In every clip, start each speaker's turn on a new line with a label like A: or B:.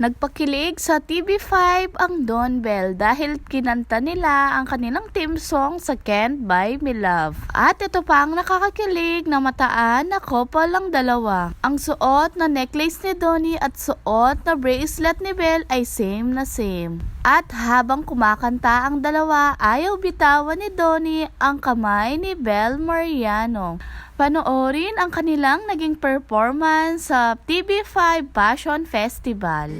A: Nagpakilig sa TV5 ang Don Bell dahil kinanta nila ang kanilang theme song sa Can't Buy Me Love. At ito pa ang nakakakilig na mataan na couple ang dalawa. Ang suot na necklace ni Donnie at suot na bracelet ni Bell ay same na same. At habang kumakanta ang dalawa, ayaw bitawan ni Donnie ang kamay ni Bell Mariano. Panoorin ang kanilang naging performance sa TV5 Passion Festival.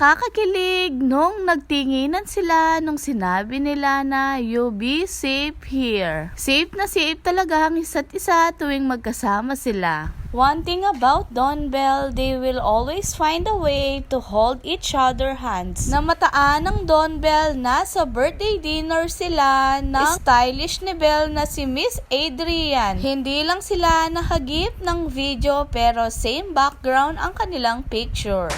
A: Nakakakilig nung nagtinginan sila nung sinabi nila na you be safe here. Safe na safe talaga ang isa't isa tuwing magkasama sila. One thing about Don Bell, they will always find a way to hold each other hands. Na mataan ng Don Bell na sa birthday dinner sila ng stylish ni Bell na si Miss Adrian. Hindi lang sila nakagip ng video pero same background ang kanilang picture.